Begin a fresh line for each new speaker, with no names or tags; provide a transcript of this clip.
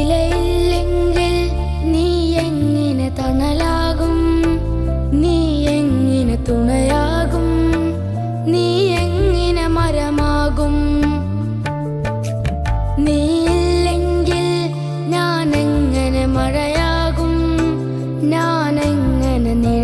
ഇലയില്ലെങ്കിൽ നീ എങ്ങനെ തണലാകും? നീ എങ്ങനെ തുണയാകും? നീ എങ്ങനെ മരമാകും? നീ ഇല്ലെങ്കിൽ ഞാൻ എങ്ങനെ മഴയാകും? ഞാൻ എങ്ങനെ നിഴ